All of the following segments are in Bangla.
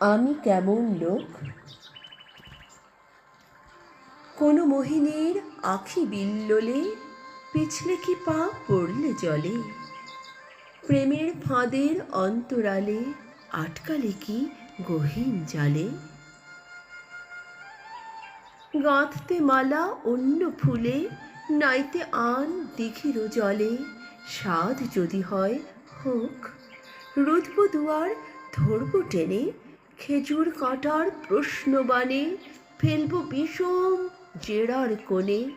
আমি কেমন লোক? কোনো মোহিনীর আখি বিল্ললে, পিছলে কি পা পড়লে জলে? প্রেমের ফাঁদের অন্তরালে আটকালে কি গহীন জালে? গাঁথতে মালা অন্য ফুলে নাইতে আন দিঘির জলে, স্বাদ যদি হয় হোক। রুদব দুয়ার ধরব টেনে, খেজুর কাটার প্রশ্নবাণে ফেলব বিষম জেরার কোণে।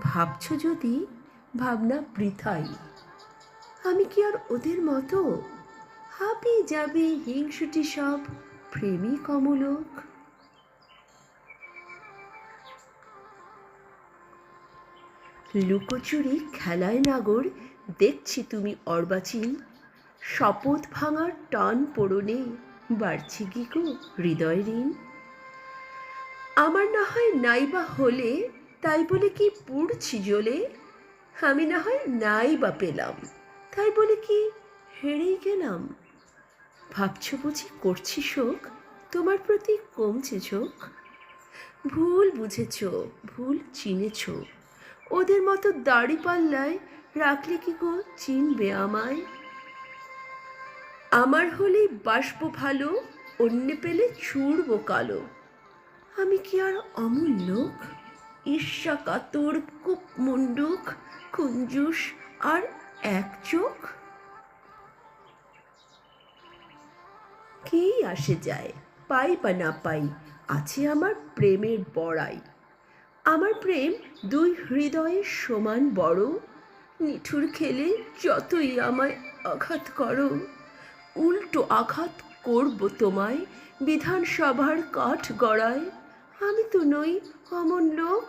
ভাবছ যদি ভাবনা বৃথাই আমি কি আর ওদের মতো? হাবি যাবে হিংসুটি সব প্রেমী কমলোক। লুকোচুরি খেলায় নাগর, দেখছি তুমি অর্বাচীন। শপথ ভাঙার টান পড়নে বাড়ছে কি গো হৃদয় ঋণ? আমার না হয় নাইবা হলে, তাই বলে কি পুড়ছি জ্বলে আমি না হয় নাই বা পেলাম, তাই বলে কি হেরেই গেলাম। ভাবছ বুঝি করছি শোক, তোমার প্রতি কমছে ঝোঁক? ভুল বুঝেছ, ভুল চিনেছ। ওদের মতো দাড়ি পাল্লায় রাখলে কি গো চিনবে আমায়? আমার হলেই বাষ্প ভালো, অন্য পেলে ছুড়ব কালো। আমি কি আর অমূল লোক? ঈর্ষা কাতর কূপ মুন্ডুক কুঞ্জুস আর এক চোখ? কি আসে যায়, পাই বা না পাই, আছে আমার প্রেমের বড়াই। আমার প্রেম দুই হৃদয়ের সমান বড়। নিঠুর খেলে যতই আমায় আঘাত করো, উল্টো আঘাত করব তোমায় বিধানসভার কাঠ গড়ায়। আমি তো নই অমন লোক।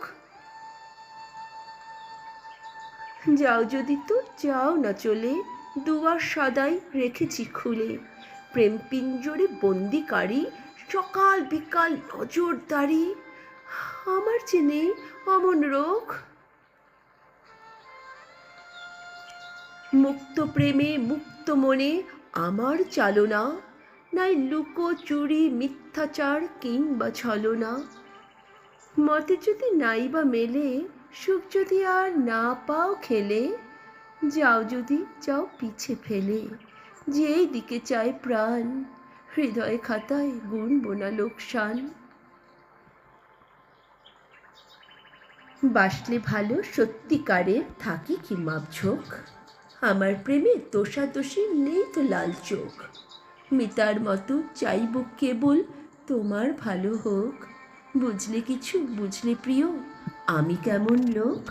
যাও যদি তো যাও না চলে, দুয়ার সদাই রেখেছি খুলে। প্রেম পিঞ্জরে বন্দিকারী, সকাল বিকাল নজরদারি। আমার যে অমন রোগ? মুক্ত প্রেমে, মুক্ত মনে আমার চালনা, নাই লুকো চুরি, মিথ্যাচার কিংবা ছলনা। মতে যদি নাই বা মেলে, সুখ যদি আর না পাও খেলে, যাও যদি, যাও পিছে ফেলে। যেই দিকে চায় প্রাণ, হৃদয় খাতায় গুনব বোনা লোকসান। বাসলে ভালো সত্যিকারের থাকি কি মাপঝোঁক আমার প্রেমে দোষাদোষী নেই তো লাল চোখ। মিতার মতো চাইব কেবল তোমার ভালো হোক। বুঝলে কিছু, বুঝলে প্রিয়, আমি কেমন লোক?